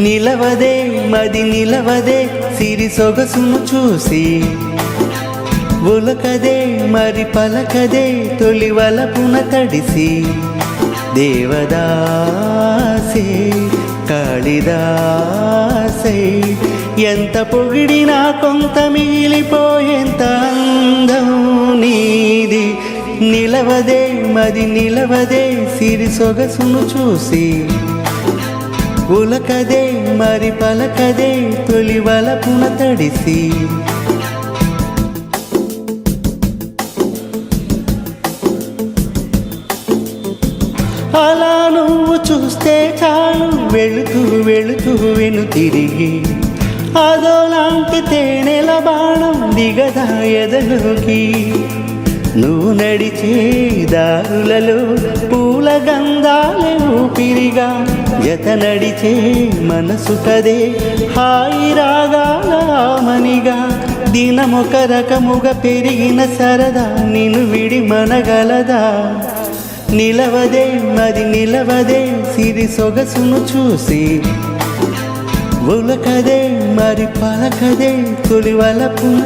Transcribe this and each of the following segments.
నిలవదే మది నిలవదే సిరి సొగసును చూసి. ఉలకదే మరి పలకదే తొలి వలపున తడిసి. దేవదాసే కాళిదాసే ఎంత పొగిడినా కొంత మిగిలిపోయేంత అందం నీది. నిలవదే మది నిలవదే సిరి సొగసును చూసి. ఉలకదే మరి పలకదే తొలి వలపున తడిసి. అలా నువ్వు చూస్తే చాలు వెళుతూ వెళుతూ వెను తిరిగి. అదోలాంటి తేనెల బాణం దిగదా ఎదలోకి. నువ్వు నడిచే దారులలో పూల గంధాలే ఊపిరిగా జత నడిచే మనసు కదే హాయి రాగాలమనిగా దినమొక రకముగా పెరిగిన సరదా నిన్ను విడి మనగలదా నిలవదే మరి నిలవదే సిరి సొగసును చూసి. ఉలకదే మరి పలకదే తొలి వలపున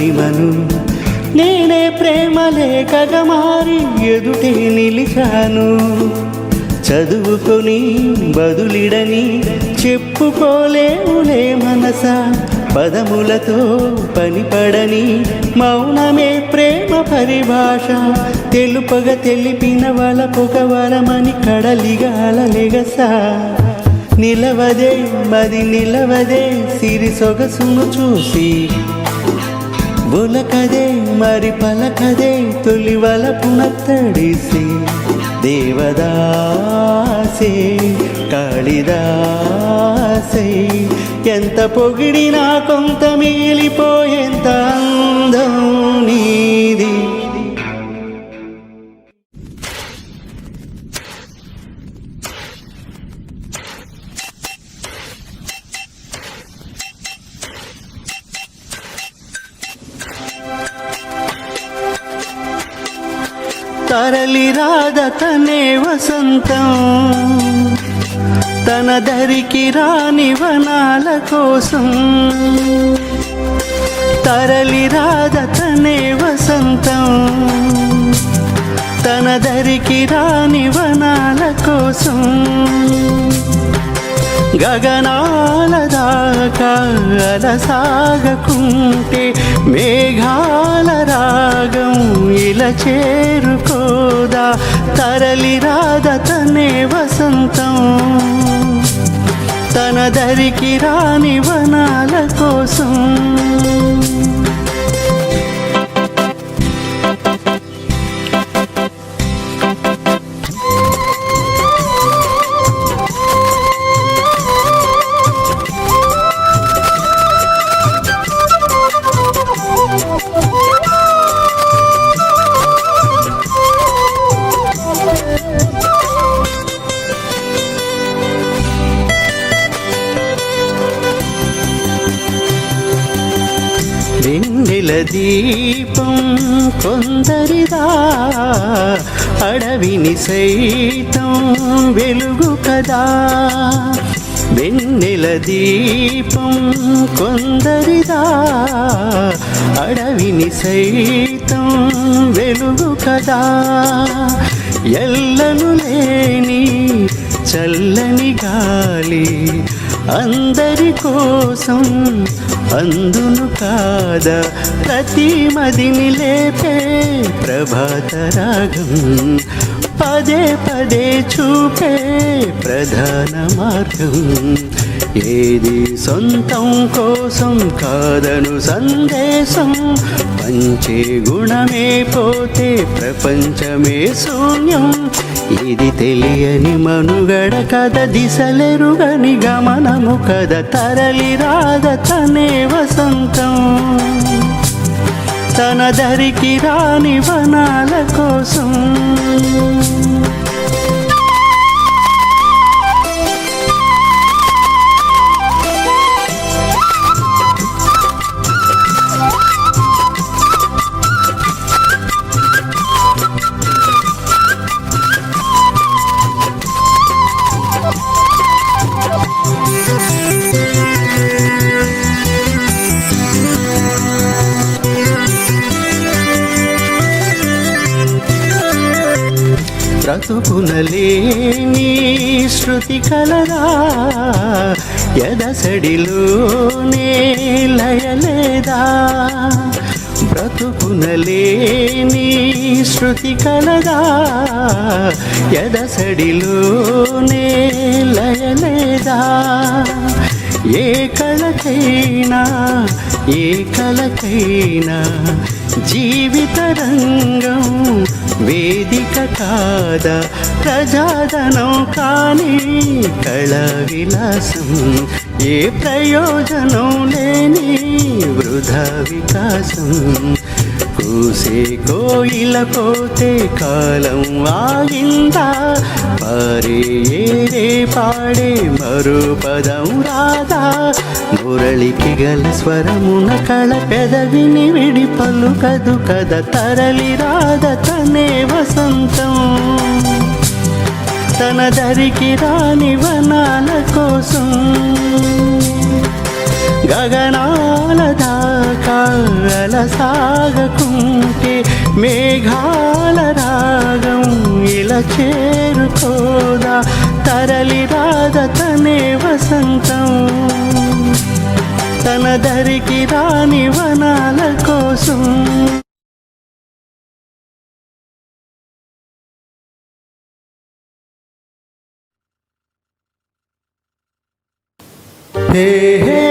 ప్రేమను నేనే ప్రేమ లేఖగా మారి ఎదుటే నిలిచాను. చదువుకొని బదులిడని చెప్పుకోలేవులే మనస. పదములతో పనిపడని మౌనమే ప్రేమ పరిభాష. తెలుపగ తెలిపిన వలపొక వరమని కడలిగాలెగసా నిలవదే మది నిలవదే సిరి సొగసును చూసి ఉలకదే మరి పలకదే తొలి వలపున దేవదాసే కాళిదాసే. ఎంత పొగిడినా కొంత మిగిలిపోయేంత అందం నీది. రాదతనే వసంతం. తన దరికి రాని వనాల కోసం. తరలి రాదతనే వసంతం. తన దరికి రాని వనాల కోసం. గగనాల దాకా అలసాగకుంటే మేఘాల రాగం ఇలా చేరుకోదా? తరలి రాదతనే వసంతం. తన దరికి రాని వనాల కోసం వెన్నెల దీపం కొందరిదా అడవిని సైతం వెలుగు కదా. వెన్నెల దీపం కొందరిదా అడవిని సైతం వెలుగు కదా. ఎల్లలు లేని చల్లని గాలి అందరి కోసం అందును కాదా ప్రతి మదిని లేపే ప్రభాత రాగం పదే పదే చూపే ప్రధాన మార్గం. ఏది సొంతం కోసం కాదను సందేశం పంచే గుణమే పోతే ప్రపంచమే శూన్యం. ఇది తెలియని మనుగడ కథ దిశలెరుగని గమనము కథ తరలి రాద తనే వసంతం. తన దరికి రాని వనాల కోసం బ్రతుకునలేని శృతి కలరా ఎదసడిలోనే లయలేదా? బ్రతుకునలేని శృతి కలదా? ఎదసడిలోనే లయలేదా? ఏ కళకైనా ఏ కలకైనా జీవిత రంగం వేదిక కాదా ప్రజాదనం కానీ కళ విలాసం ఏ ప్రయోజనం లేని వృధా వికాసం. కూసే కోయిల పోతే కాలం ఆగిందా? పరే ఏరే పాడే మరో పదం రాదా? మురళికి గల స్వరమున కళ పెదవిని విడి పలుకదు కద తరలి రాద తనే వసంతం. తన దరికి రాని వనాల కోసం గగనాల దాకాల సాగకుంటే మేఘాల రాగం ఇలా చేరుకోదా తరలి రాద తనే వసంతం. తన దరికి రాని వనాల కోసం. Hey, hey.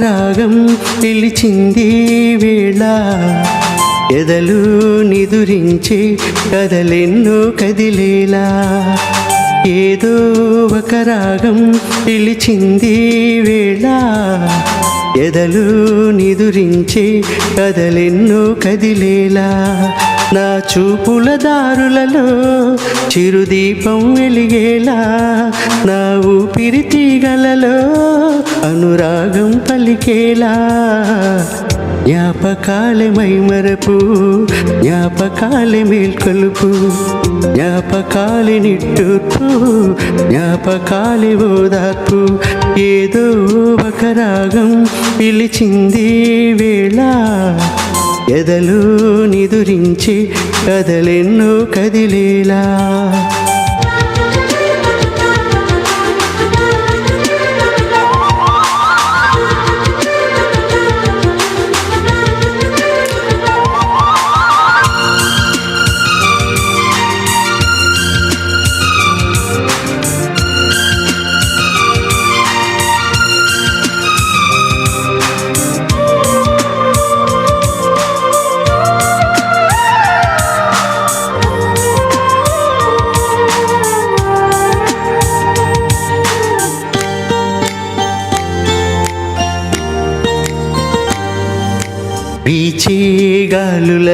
రాగం పిలిచింది వేళ ఎదలు నిదురించి కదలెన్నో కదిలేలా. ఏదో ఒక రాగం పిలిచింది వేళ ఎదలు నిదురించి కదలెన్నో కదిలేలా. నా చూపుల దారులలో చిరుదీపం వెలిగేలా. నా ఊపిరి తీగలలో అనురాగం పలికేలా. జ్ఞాపకాలే మైమరపు జ్ఞాపకాలే మేల్కొలుపు జ్ఞాపకాలే నిట్టూర్పు జ్ఞాపకాలే ఓదార్పు. ఏదో ఒక రాగం పిలిచింది వేళ ఎదలు నిదురించి కదలెన్నో కదిలేలా.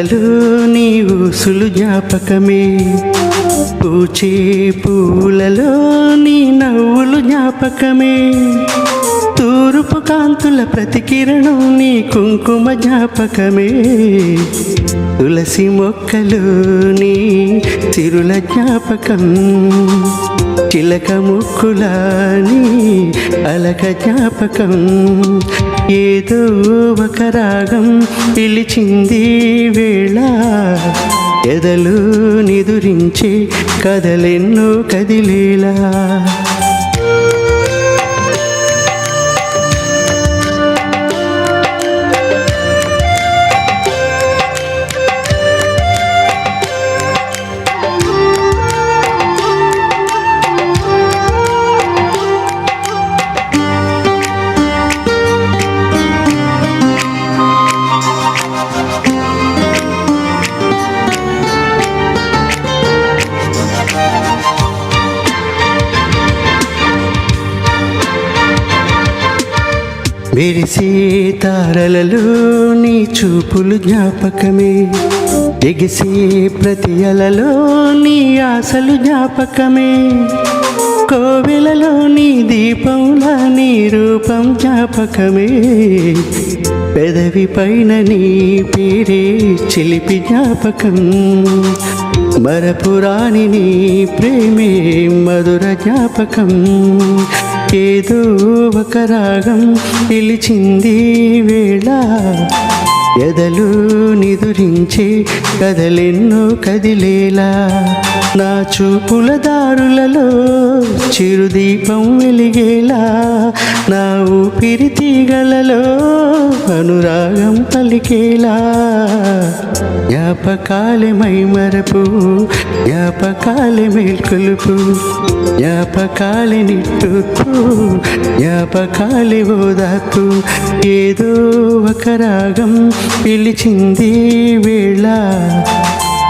గాలులలో నీ ఊసులు జ్ఞాపకమే పూచే పూలలో నీ నవ్వులు జ్ఞాపకమే. తూరుపు కాంతుల ప్రతికిరణం నీ కుంకుమ జ్ఞాపకమే. తులసి మొక్కలు నీ తిరుల జ్ఞాపకం. చిలక ముక్కులాని అలక జ్ఞాపకం ఏదో ఒక రాగం పిలిచింది వేళ. ఎదలు నిదురించి కదలెన్నో కదిలేలా. మెరిసే తారలలో నీ చూపులు జ్ఞాపకమే. ఎగిసే ప్రతి అలలో నీ ఆశలు జ్ఞాపకమే. కోవెలలో నీ దీపంలా నీ రూపం జ్ఞాపకమే. పెదవి పైన నీ పేరే చిలిపి జ్ఞాపకం. మరపురాణి నీ ప్రేమే మధుర జ్ఞాపకం. ఏదో ఒక రాగం పిలిచింది వేళ. ఎదలు నిదురించి కదలెన్నో కదిలేలా. నా చూపుల దారులలో చిరుదీపం వెలిగేలా. నా ఊపిరి తీగలలో అనురాగం పలికేలా. జ్ఞాపకాలమై మరపు జ్ఞాపకాలి మేల్కొలుపు జ్ఞాపకాలి నిట్టూర్పు జ్ఞాపకాలి ఓదార్పు. ఏదో ఒక రాగం పిలిచింది వేళ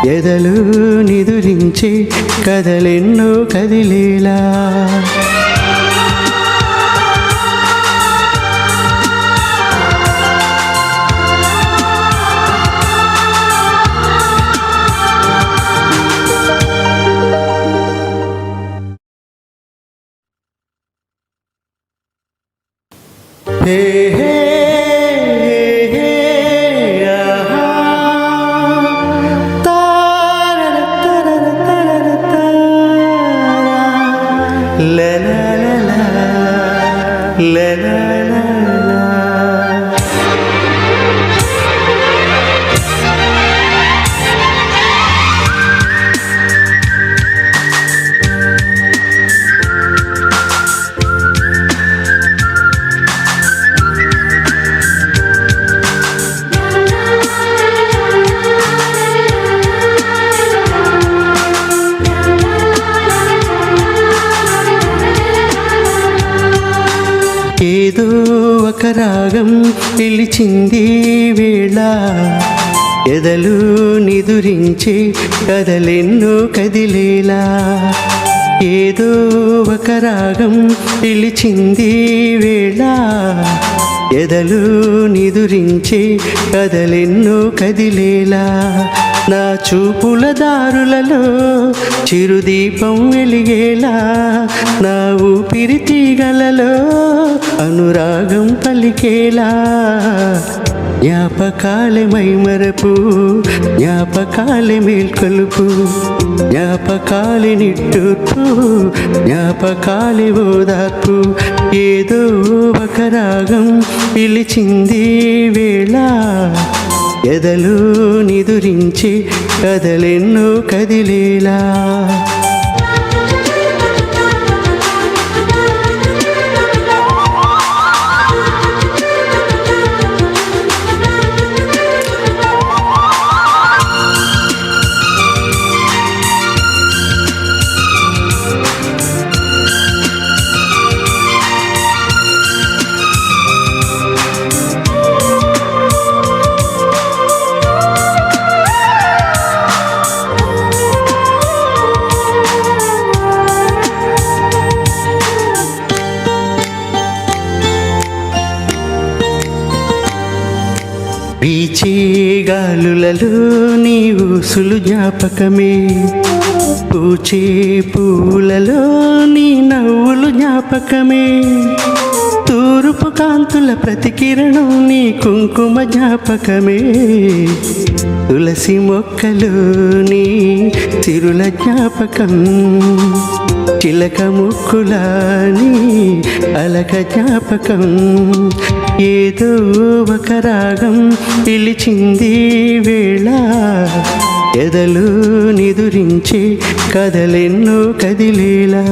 ఎదలు నిదురించి కదలెన్నో కదిలేలా. ఒక రాగం పిలిచింది వేళ ఎదలు నిదురించి కదలెన్నో కదిలేలా. ఏదో ఒక రాగం పిలిచింది వేళ ఎదలు నిదురించి కదలెన్నో కదిలేలా. నా చూపుల దారులలో చిరుదీపం వెలిగేలా. నా ఊపిరి తీగలలో అనురాగం పలికేలా. జ్ఞాపకాలే మైమరపు జ్ఞాపకాలే మేల్కొలుపు జ్ఞాపకాలే నిట్టూర్పు జ్ఞాపకాలే ఓదార్పు. ఏదో ఒక రాగం పిలిచింది వేళ ఎదలు నిదురించి కదలెన్నో కదిలేలా. వీచే గాలులలో నీ ఊసులు జ్ఞాపకమే. పూచే పూలలో నీ నవ్వులు జ్ఞాపకమే. తూరుపు కాంతుల ప్రతికిరణం నీ కుంకుమ జ్ఞాపకమే. తులసి మొక్కలు నీ తిరుల జ్ఞాపకం. చిలక ముక్కులాని అలక జ్ఞాపకం ఏదో ఒక రాగం పిలిచింది వేళ. ఎదలు నిదురించి కదలెన్నో కదిలేలా.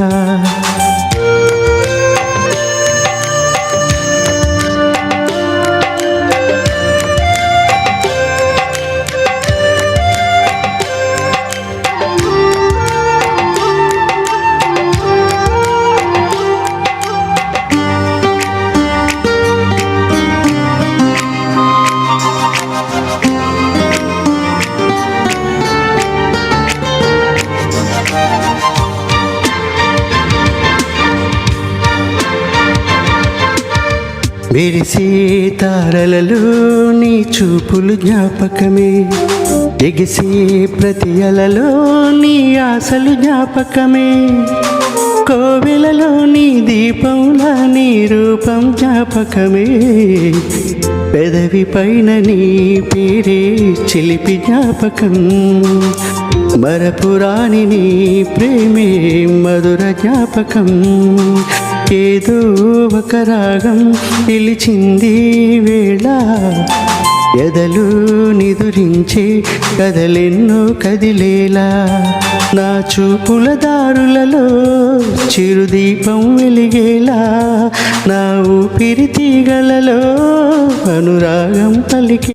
మెరిసే తారలలో నీ చూపులు జ్ఞాపకమే. ఎగిసే ప్రతి అలలో నీ ఆశలు జ్ఞాపకమే. కోవెలలో నీ దీపంలా నీ రూపం జ్ఞాపకమే. పెదవి పైన నీ పేరే చిలిపి జ్ఞాపకం. మరపురాణి నీ ప్రేమే మధుర జ్ఞాపకం. ఏదో ఒక రాగం పిలిచింది వేళ. ఎదలు నిదురించి కదలెన్నో కదిలేలా. నా చూపుల దారులలో చిరుదీపం వెలిగేలా. నా ఊపిరి తీగలలో అనురాగం పలికి